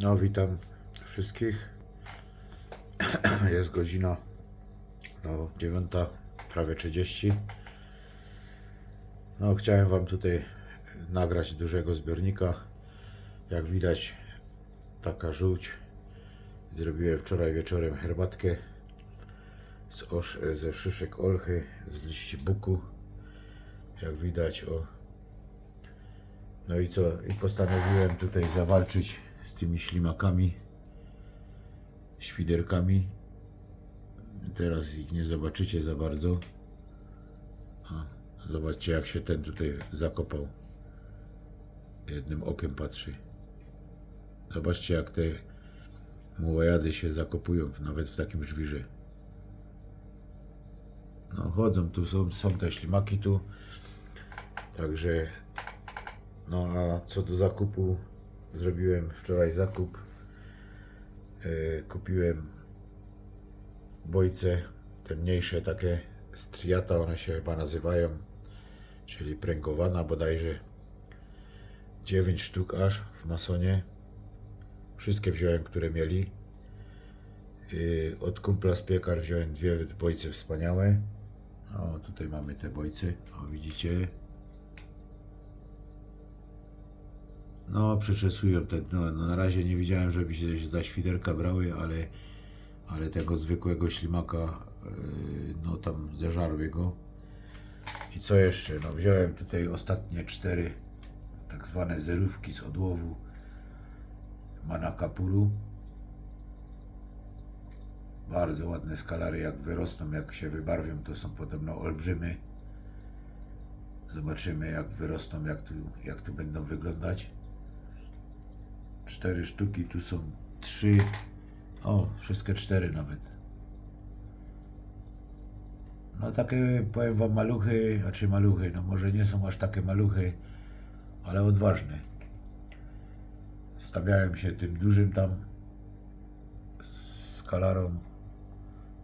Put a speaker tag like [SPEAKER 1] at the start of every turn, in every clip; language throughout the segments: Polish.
[SPEAKER 1] No, witam wszystkich. Jest godzina no, 9, prawie 30. No, chciałem Wam tutaj nagrać dużego zbiornika. Jak widać, taka żółć. Zrobiłem wczoraj wieczorem herbatkę z osz, ze szyszek olchy, z liści buku. Jak widać, o. No i co? I postanowiłem tutaj zawalczyć z tymi ślimakami, świderkami. Teraz ich nie zobaczycie za bardzo. A, zobaczcie jak się ten tutaj zakopał. Jednym okiem patrzy. Zobaczcie jak te mułajady się zakopują nawet w takim żwirze. No chodzą tu, są, są te ślimaki tu. Także no a co do zakupu, zrobiłem wczoraj zakup. E, kupiłem bojce, te mniejsze takie striata, one się chyba nazywają, czyli pręgowana bodajże. 9 sztuk aż w masonie. Wszystkie wziąłem, które mieli. E, od kumpla z piekar wziąłem dwie bojce wspaniałe. O, tutaj mamy te bojce, o widzicie. No, przeczesują ten. No, no, na razie nie widziałem, żeby się za świderka brały, ale, ale tego zwykłego ślimaka, yy, no tam zeżarły go. I co jeszcze? No, wziąłem tutaj ostatnie cztery tak zwane zerówki z odłowu Manakapuru. Bardzo ładne skalary, jak wyrosną, jak się wybarwią, to są podobno olbrzymy. Zobaczymy, jak wyrosną, jak tu, jak tu będą wyglądać cztery sztuki, tu są trzy, o, wszystkie cztery nawet. No takie, powiem wam, maluchy, a czy maluchy, no może nie są aż takie maluchy, ale odważne. Stawiałem się tym dużym tam z kalarą.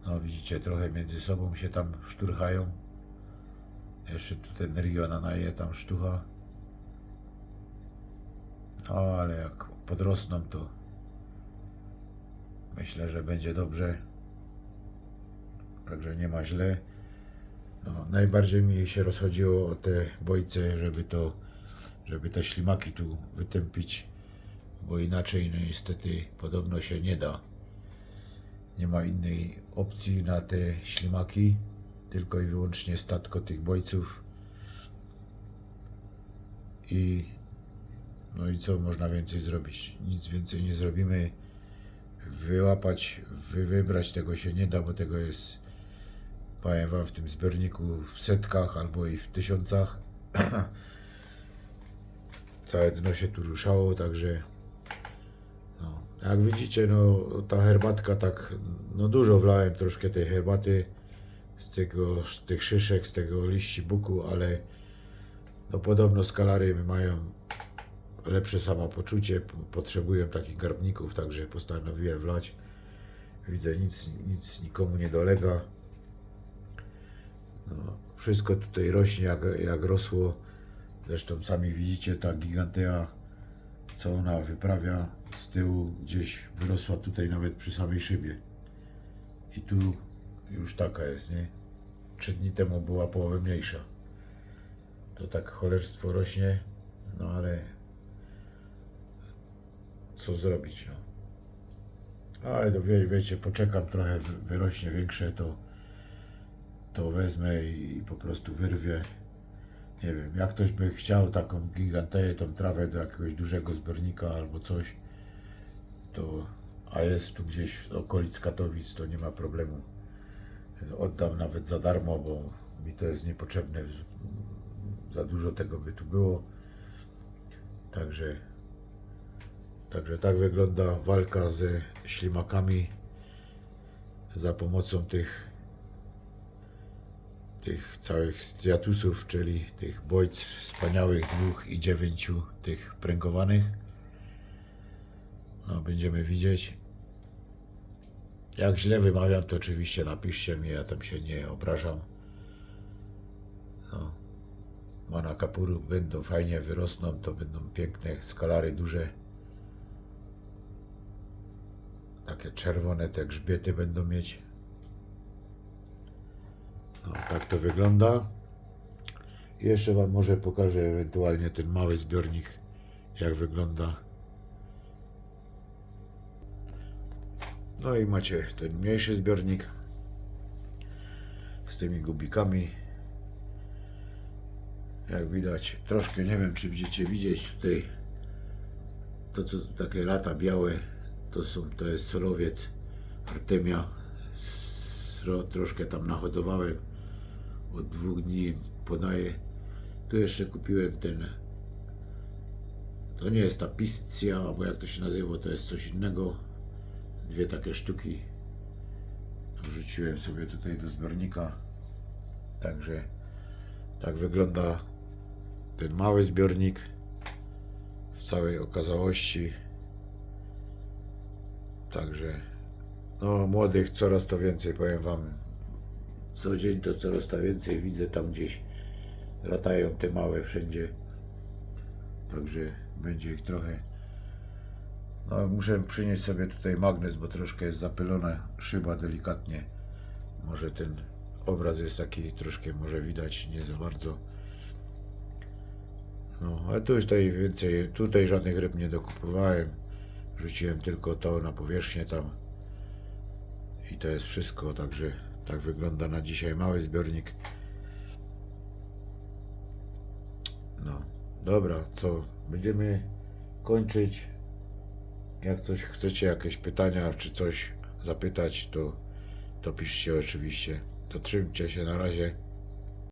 [SPEAKER 1] No widzicie, trochę między sobą się tam szturchają. Jeszcze tu ten Rio nanaje tam sztucha. No ale jak podrosną, to myślę, że będzie dobrze. Także nie ma źle. No, najbardziej mi się rozchodziło o te bojce, żeby to, żeby te ślimaki tu wytępić, bo inaczej no niestety podobno się nie da. Nie ma innej opcji na te ślimaki, tylko i wyłącznie statko tych bojców. I no i co można więcej zrobić? Nic więcej nie zrobimy. Wyłapać, wy, wybrać tego się nie da, bo tego jest, powiem Wam, w tym zbiorniku w setkach albo i w tysiącach. Całe dno się tu ruszało, także no, jak widzicie, no ta herbatka tak, no dużo wlałem troszkę tej herbaty z tego, z tych szyszek, z tego liści buku, ale no podobno skalary mają lepsze samopoczucie, p- potrzebują takich garbników, także postanowiłem wlać. Widzę, nic, nic nikomu nie dolega. No, wszystko tutaj rośnie jak, jak rosło. Zresztą sami widzicie, ta gigantea, co ona wyprawia z tyłu, gdzieś wyrosła tutaj nawet przy samej szybie. I tu już taka jest, nie? Trzy dni temu była połowę mniejsza. To tak cholerstwo rośnie, no ale co zrobić, no. Ale to wie, wiecie, poczekam trochę, wy- wyrośnie większe, to, to wezmę i, i po prostu wyrwię. Nie wiem, jak ktoś by chciał taką giganteję, tą trawę do jakiegoś dużego zbiornika albo coś, to, a jest tu gdzieś w okolic Katowic, to nie ma problemu. Oddam nawet za darmo, bo mi to jest niepotrzebne. Za dużo tego by tu było. Także Także tak wygląda walka ze ślimakami za pomocą tych tych całych striatusów, czyli tych bojc wspaniałych dwóch i dziewięciu tych pręgowanych. No, będziemy widzieć. Jak źle wymawiam, to oczywiście napiszcie mi, ja tam się nie obrażam. No. Manakapuru będą fajnie wyrosną, to będą piękne skalary duże. Takie czerwone te grzbiety będą mieć. No, tak to wygląda. Jeszcze Wam może pokażę ewentualnie ten mały zbiornik, jak wygląda. No i macie ten mniejszy zbiornik z tymi gubikami. Jak widać, troszkę nie wiem, czy będziecie widzieć tutaj to, co takie lata białe, to są, to jest surowiec Artemia. Sro, troszkę tam nahodowałem. Od dwóch dni podaję. Tu jeszcze kupiłem ten. To nie jest ta piscja, albo jak to się nazywa, to jest coś innego. Dwie takie sztuki. Wrzuciłem sobie tutaj do zbiornika. Także tak wygląda ten mały zbiornik w całej okazałości. Także no młodych coraz to więcej, powiem wam. Co dzień to coraz to więcej widzę tam gdzieś latają te małe wszędzie. Także będzie ich trochę. No muszę przynieść sobie tutaj magnes, bo troszkę jest zapylona szyba delikatnie. Może ten obraz jest taki troszkę może widać nie za bardzo. No, a tu tutaj więcej, tutaj żadnych ryb nie dokupowałem. Wrzuciłem tylko to na powierzchnię tam. I to jest wszystko, także tak wygląda na dzisiaj mały zbiornik. No, dobra, co? Będziemy kończyć. Jak coś chcecie, jakieś pytania czy coś zapytać, to, to piszcie oczywiście. To trzymcie się na razie.